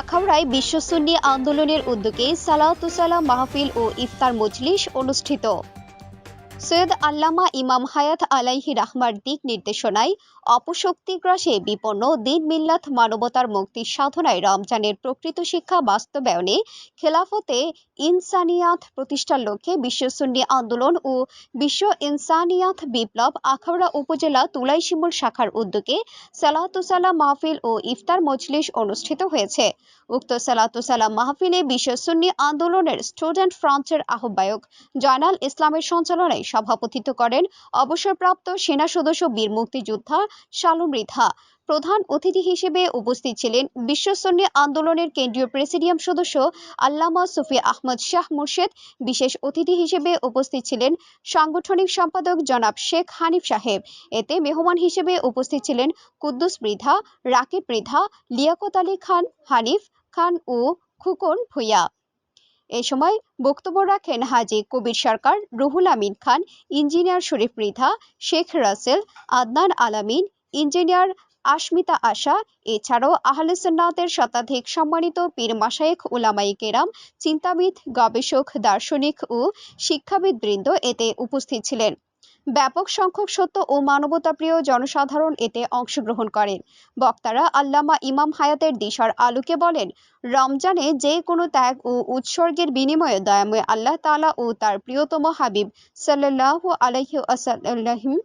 আখাউড়ায় বিশ্ব সুন্নি আন্দোলনের উদ্যোগে সালাতুসালাম মাহফিল ও ইফতার মজলিস অনুষ্ঠিত। সৈয়দ আল্লামা ইমাম হায়াত আলাইহি রাহমার দিক নির্দেশনায় অপশক্তিগ্রাসে বিপন্ন দিন মিল্লাত মানবতার মুক্তি সাধনায় রমজানের প্রকৃত শিক্ষা বাস্তবায়নে খেলাফতে ইনসানিয়াত প্রতিষ্ঠার লক্ষ্যে বিশ্ব সুন্নি আন্দোলন ও বিশ্ব ইনসানিয়াত বিপ্লব আখাউড়া উপজেলা তুলাইশিমুল শাখার উদ্যোগে সালাতুসালাম মাহফিল ও ইফতার মজলিস অনুষ্ঠিত হয়েছে। উক্ত সালাতু সালাম মাহফিলে বিশ্ব সুন্নি আন্দোলনের স্টুডেন্ট ফ্রন্টের আহ্বায়ক জয়নাল ইসলামের সঞ্চালনায় সভাপতিত্ব করেন অবসরপ্রাপ্ত সেনা সদস্য বীর মুক্তিযোদ্ধা শালু মৃধা প্রধান অতিথি হিসেবে উপস্থিত ছিলেন বিশ্ব সুন্নি আন্দোলনের কেন্দ্রীয় প্রেসিডিয়াম সদস্য আল্লামা সুফি আহমদ শাহ মুর্শেদ। বিশেষ অতিথি হিসেবে উপস্থিত ছিলেন সাংগঠনিক সম্পাদক জনাব শেখ হানিফ সাহেব। এতে মেহমান হিসেবে উপস্থিত ছিলেন কুদ্দুস মৃধা রাকিব মৃধা লিয়াকত আলী খান, হানিফ খান ও খুকন ভুইয়া। এ সময় বক্তব্য রাখেন হাজি কবির সরকার, রুহুল আমিন খান, ইঞ্জিনিয়ার শরীফ মৃধা শেখ রাসেল, আদনান আলামিন ইঞ্জিনিয়ার আশমিতা আশা, এছাড়াও আহলে সুন্নাতের শতাধিক সম্মানিত পীর মাশায়েখ উলামাই কেরাম, চিন্তাবিদ, গবেষক, দার্শনিক ও শিক্ষাবিদ বৃন্দ এতে উপস্থিত ছিলেন। ব্যাপক সংখ্যক সত্য ও মানবতাপ্রিয় জনসাধারণ এতে অংশগ্রহণ করেন। বক্তারা আল্লামা ইমাম হায়াতের দিশার আলোকে বলেন, রমজানে যে কোনো ত্যাগ ও উৎসর্গের বিনিময়ে দয়াময় আল্লাহ তালা ও তার প্রিয়তম হাবিব আলাইহি ওয়াসাল্লাম